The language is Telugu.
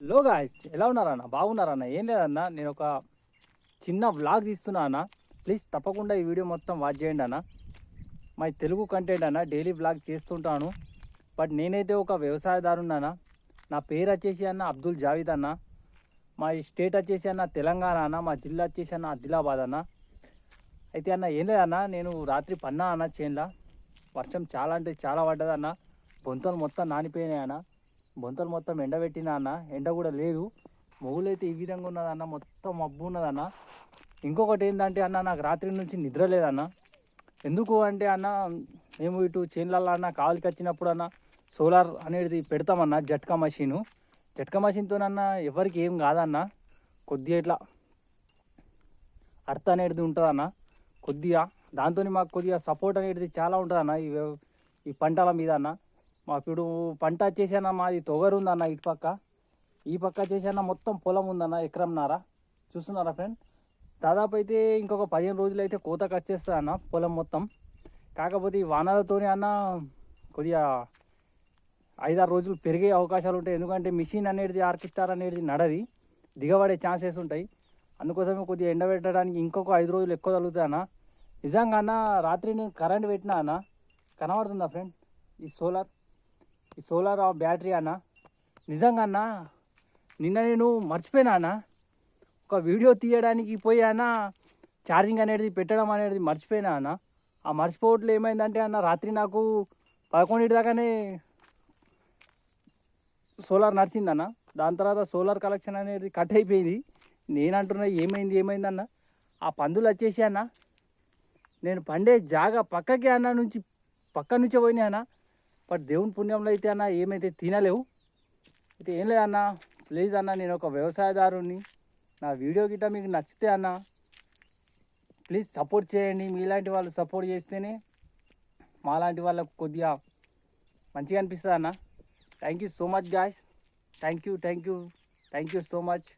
హలో గాయస్ ఎలా ఉన్నారన్న బాగున్నారన్న ఏం లేదన్న నేను ఒక చిన్న వ్లాగ్ తీస్తున్నా అన్న. ప్లీజ్ తప్పకుండా ఈ వీడియో మొత్తం వాచ్ చేయండి అన్న. మా తెలుగు కంటెంట్ అన్న డైలీ వ్లాగ్ చేస్తుంటాను. బట్ నేనైతే ఒక వ్యవసాయదారున్నానా నా పేరు వచ్చేసి అన్న అబ్దుల్ జావీద్ అన్న. మా స్టేట్ వచ్చేసి అన్న తెలంగాణ అన్న మా జిల్లా వచ్చేసి అన్న ఆదిలాబాద్ అన్న. అయితే అన్న ఏం లేదన్న నేను రాత్రి పన్నా అన్న చేనులా. వర్షం చాలా అంటే చాలా పడ్డదన్న బొంతలు మొత్తం నానిపోయినాయి అన్న. బొంతలు మొత్తం ఎండబెట్టినా అన్న ఎండ కూడా లేదు. మొగులు అయితే ఈ విధంగా ఉన్నదన్న మొత్తం మబ్బు ఉన్నదన్న ఇంకొకటి ఏంటంటే అన్న నాకు రాత్రి నుంచి నిద్ర లేదన్న ఎందుకు అంటే అన్న మేము ఇటు చేనులలో అన్న కావాలికి వచ్చినప్పుడు అన్న సోలార్ అనేది పెడతామన్న జట్కా మషీను. జట్కా మషిన్తోనన్న ఎవరికి ఏం కాదన్న. కొద్దిగా ఇట్లా అర్థ అనేది ఉంటుందన్న కొద్దిగా దాంతో మాకు కొద్దిగా సపోర్ట్ అనేది చాలా ఉంటుందన్న ఈ ఈ పంటల మీద అన్న. మా ఇప్పుడు పంట వచ్చేసాన మాది తొగరు ఉందన్న ఇటు పక్క. ఈ పక్క వచ్చేసాన మొత్తం పొలం ఉందన్న ఎకరంన్నర. చూస్తున్నారా ఫ్రెండ్? దాదాపు అయితే ఇంకొక పదిహేను రోజులు అయితే కోతకు వచ్చేస్తుంది అన్న పొలం మొత్తం. కాకపోతే ఈ వానలతోనే అన్న కొద్దిగా ఐదారు రోజులు పెరిగే అవకాశాలు ఉంటాయి. ఎందుకంటే మిషన్ అనేది ఆర్కిస్టార్ అనేది నడది. దిగబడే ఛాన్సెస్ ఉంటాయి. అందుకోసమే కొద్దిగా ఎండబెట్టడానికి ఇంకొక ఐదు రోజులు ఎక్కువ తగులుతాయి అన్న నిజంగా అన్న రాత్రి నేను కరెంట్ పెట్టినా అన్న. కనబడుతుందా ఫ్రెండ్? ఈ సోలార్? ఈ సోలార్ బ్యాటరీ అన్న? నిజంగా అన్న? నిన్న నేను మర్చిపోయినా అన్న? ఒక వీడియో తీయడానికి పోయి అన్న ఛార్జింగ్ అనేది పెట్టడం అనేది మర్చిపోయినా అన్న? ఆ మర్చిపోవట్లు ఏమైందంటే అన్న రాత్రి నాకు పదకొండింటి దాకానే సోలార్ నడిచిందన్న దాని తర్వాత సోలార్ కలెక్షన్ అనేది కట్ అయిపోయింది. నేను అంటున్నా ఏమైంది ఏమైంది అన్న? ఆ పందులు వచ్చేసి అన్న. నేను పండే జాగా పక్కకి అన్న నుంచి పక్క నుంచే పోయినాయి అన్న. బట్ దేవుని పుణ్యంలో అయితే అన్న ఏమైతే తినలేవు? అయితే ఏం లేదన్న ప్లీజ్ అన్న నేను ఒక వ్యవసాయదారుని నా వీడియో గిట్ట మీకు నచ్చితే అన్న ప్లీజ్ సపోర్ట్ చేయండి. మీలాంటి వాళ్ళు సపోర్ట్ చేస్తేనే మాలాంటి వాళ్ళకు కొద్దిగా మంచిగా అనిపిస్తుంది అన్న thank you so much guys. Thank you thank you. Thank you so much.